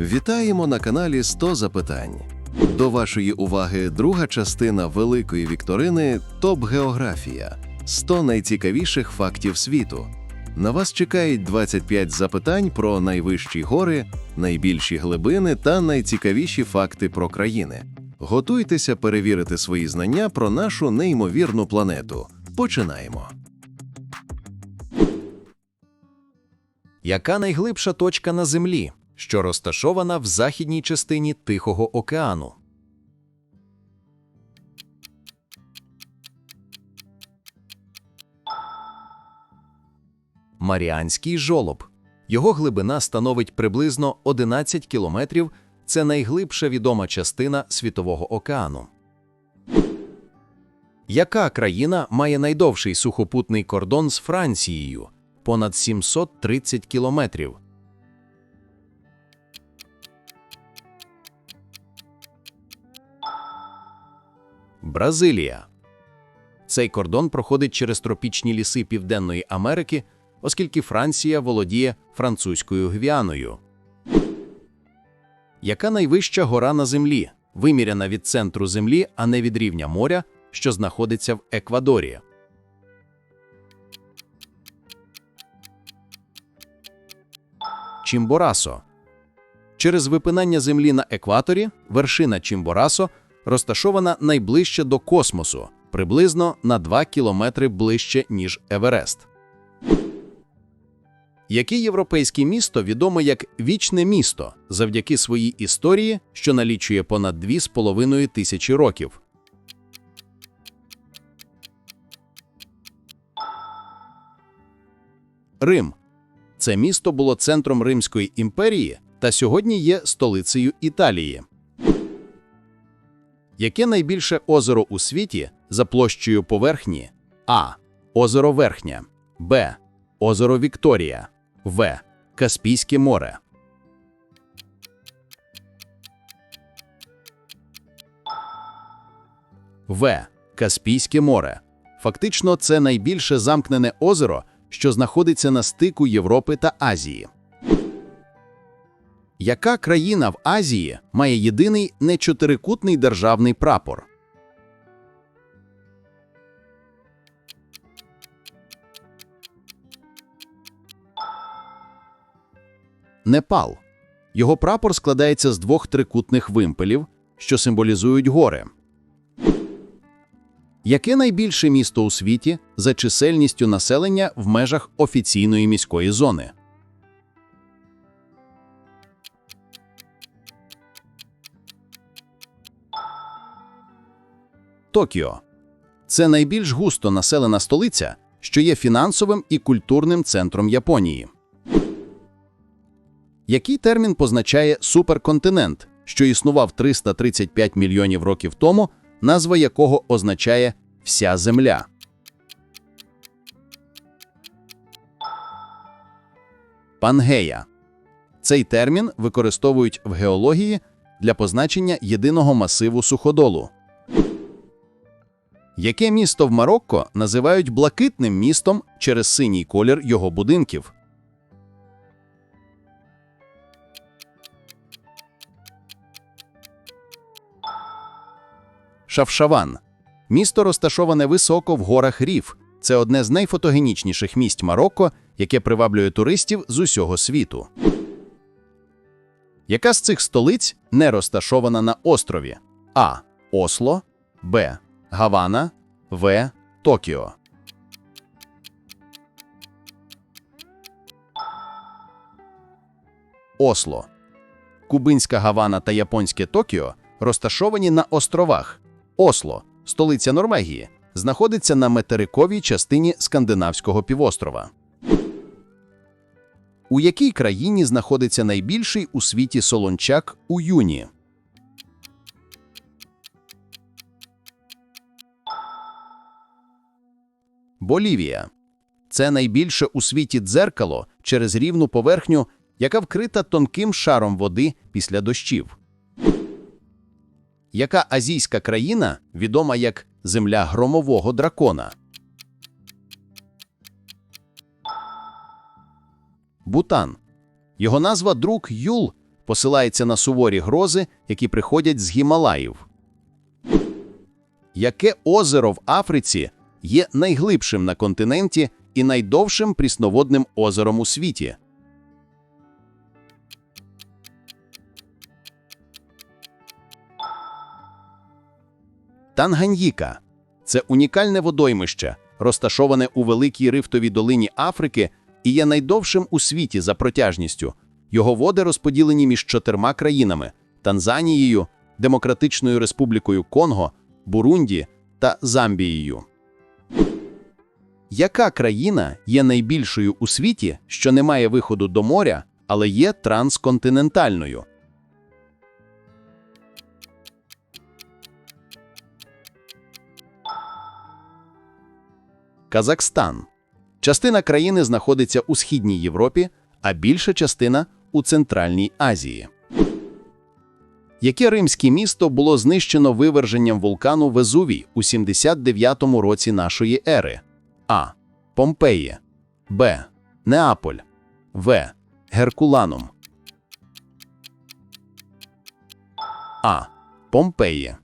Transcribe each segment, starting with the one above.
Вітаємо на каналі 100 запитань. До вашої уваги друга частина великої вікторини Топ Географія 100 найцікавіших фактів світу. На вас чекають 25 запитань про найвищі гори, найбільші глибини та найцікавіші факти про країни. Готуйтеся перевірити свої знання про нашу неймовірну планету. Починаємо. Яка найглибша точка на Землі, що розташована в західній частині Тихого океану? Маріанський жолоб. Його глибина становить приблизно 11 кілометрів. Це найглибша відома частина Світового океану. Яка країна має найдовший сухопутний кордон з Францією? Понад 730 кілометрів. Бразилія. Цей кордон проходить через тропічні ліси Південної Америки, оскільки Франція володіє французькою Гвіаною. Яка найвища гора на Землі, виміряна від центру Землі, а не від рівня моря, що знаходиться в Еквадорі? Чімборасо. Через випинання Землі на екваторі вершина Чімборасо розташована найближче до космосу, приблизно на 2 кілометри ближче, ніж Еверест. Яке європейське місто відоме як вічне місто завдяки своїй історії, що налічує понад 2,5 тисячі років? Рим. Це місто було центром Римської імперії та сьогодні є столицею Італії. Яке найбільше озеро у світі за площею поверхні? А. Озеро Верхнє, Б. Озеро Вікторія, В. Каспійське море. В. Каспійське море. Фактично, це найбільше замкнене озеро, що знаходиться на стику Європи та Азії. Яка країна в Азії має єдиний нечотирикутний державний прапор? Непал. Його прапор складається з двох трикутних вимпелів, що символізують гори. Яке найбільше місто у світі за чисельністю населення в межах офіційної міської зони? Токіо. Це найбільш густо населена столиця, що є фінансовим і культурним центром Японії. Який термін позначає суперконтинент, що існував 335 мільйонів років тому, назва якого означає вся Земля? Пангея. Цей термін використовують в геології для позначення єдиного масиву суходолу. Яке місто в Марокко називають блакитним містом через синій колір його будинків? Шавшаван. Місто розташоване високо в горах Ріф. Це одне з найфотогенічніших місць Марокко, яке приваблює туристів з усього світу. Яка з цих столиць не розташована на острові? А. Осло, Б. Гавана, В. Токіо. Осло. Кубинська Гавана та японське Токіо розташовані на островах. Осло, столиця Норвегії, знаходиться на материковій частині скандинавського півострова. У якій країні знаходиться найбільший у світі солончак у юні? Болівія. Це найбільше у світі дзеркало через рівну поверхню, яка вкрита тонким шаром води після дощів. Яка азійська країна відома як земля громового дракона? Бутан. Його назва друг Юл посилається на суворі грози, які приходять з Гімалаїв. Яке озеро в Африці є найглибшим на континенті і найдовшим прісноводним озером у світі? Танганьїка це унікальне водоймище, розташоване у великій рифтовій долині Африки і є найдовшим у світі за протяжністю. Його води розподілені між чотирма країнами: Танзанією, Демократичною Республікою Конго, Бурунді та Замбією. Яка країна є найбільшою у світі, що не має виходу до моря, але є трансконтинентальною? Казахстан. Частина країни знаходиться у Східній Європі, а більша частина у Центральній Азії. Яке римське місто було знищено виверженням вулкану Везувій у 79-му році нашої ери? А. Помпеї. Б. Неаполь. В. Геркуланум. А. Помпеї.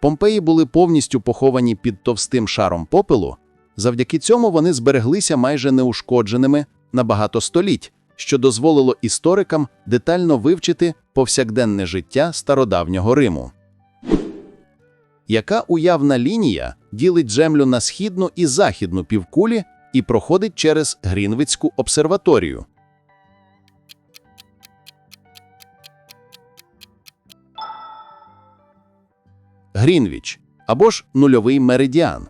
Помпеї були повністю поховані під товстим шаром попелу. Завдяки цьому вони збереглися майже неушкодженими на багато століть, що дозволило історикам детально вивчити повсякденне життя стародавнього Риму. Яка уявна лінія ділить землю на східну і західну півкулі і проходить через Грінвицьку обсерваторію? Грінвіч або ж нульовий меридіан.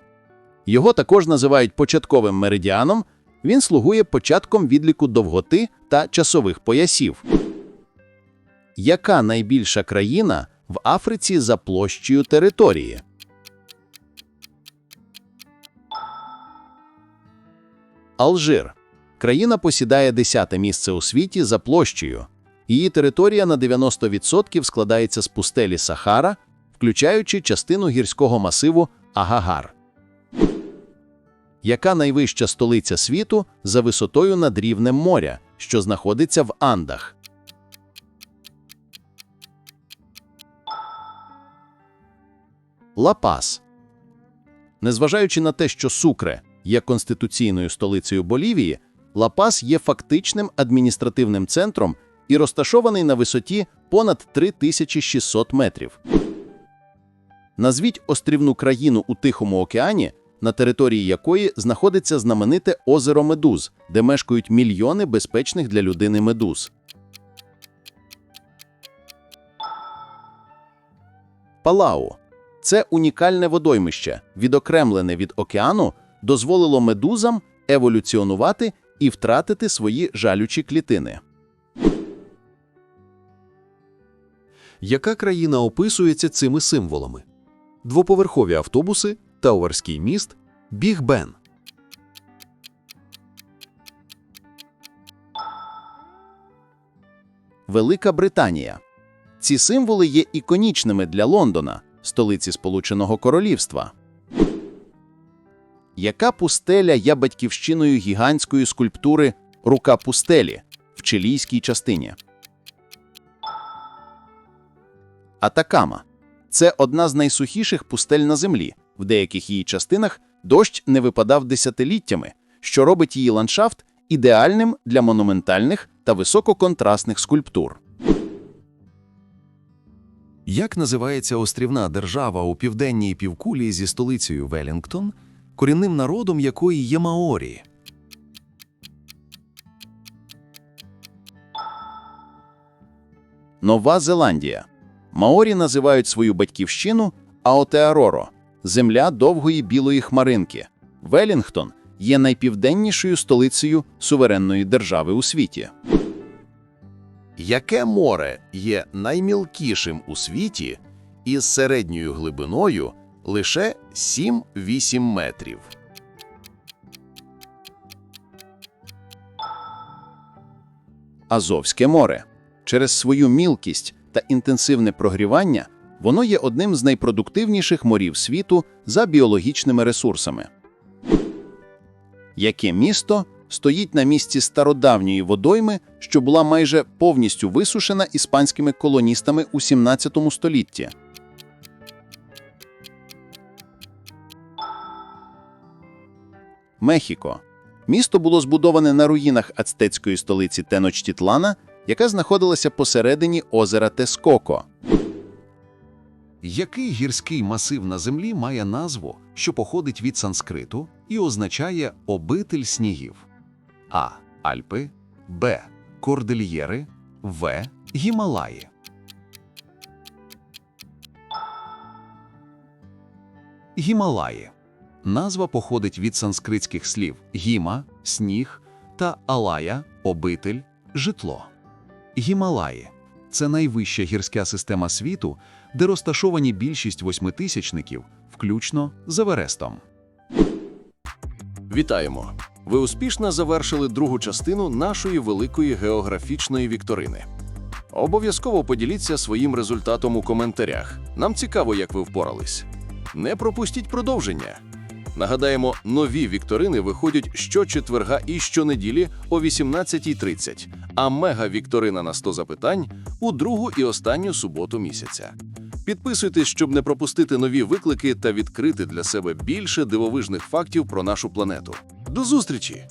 Його також називають початковим меридіаном. Він слугує початком відліку довготи та часових поясів. Яка найбільша країна в Африці за площею території? Алжир. Країна посідає 10-те місце у світі за площею. Її територія на 90% складається з пустелі Сахара, включаючи частину гірського масиву Агагар. Яка найвища столиця світу за висотою над рівнем моря, що знаходиться в Андах? Ла-Пас. Незважаючи на те, що Сукре є конституційною столицею Болівії, Ла-Пас є фактичним адміністративним центром і розташований на висоті понад 3600 метрів. Назвіть острівну країну у Тихому океані, на території якої знаходиться знамените озеро Медуз, де мешкають мільйони безпечних для людини медуз. Палау це унікальне водоймище, відокремлене від океану, дозволило медузам еволюціонувати і втратити свої жалючі клітини. Яка країна описується цими символами? Двоповерхові автобуси, Тауерський міст, Біг Бен. Велика Британія. Ці символи є іконічними для Лондона, столиці Сполученого Королівства. Яка пустеля є батьківщиною гігантської скульптури Рука пустелі в чилійській частині? Атакама це одна з найсухіших пустель на землі. В деяких її частинах дощ не випадав десятиліттями, що робить її ландшафт ідеальним для монументальних та висококонтрастних скульптур. Як називається острівна держава у південній півкулі зі столицею Велінгтон, корінним народом якої є Маорі? Нова Зеландія. Маорі називають свою батьківщину Аотеароро – земля довгої білої хмаринки. Велінгтон є найпівденнішою столицею суверенної держави у світі. Яке море є наймілкішим у світі із середньою глибиною лише 7-8 метрів? Азовське море. Через свою мілкість та інтенсивне прогрівання воно є одним з найпродуктивніших морів світу за біологічними ресурсами. Яке місто стоїть на місці стародавньої водойми, що була майже повністю висушена іспанськими колоністами у 17 столітті. Мехіко. Місто було збудоване на руїнах ацтецької столиці Теночтітлана, яка знаходилася посередині озера Тескоко. Який гірський масив на землі має назву, що походить від санскриту і означає обитель снігів? А. Альпи, Б. Кордильєри, В. Гімалаї. Гімалаї. Назва походить від санскритських слів гіма, сніг та алая, обитель, житло. Гімалаї це найвища гірська система світу, де розташовані більшість восьмитисячників, включно з Еверестом. Вітаємо! Ви успішно завершили другу частину нашої великої географічної вікторини. Обов'язково поділіться своїм результатом у коментарях. Нам цікаво, як ви впорались. Не пропустіть продовження. Нагадаємо, нові вікторини виходять щочетверга і щонеділі о 18.30, а мега-вікторина на 100 запитань у другу і останню суботу місяця. Підписуйтесь, щоб не пропустити нові виклики та відкрити для себе більше дивовижних фактів про нашу планету. До зустрічі!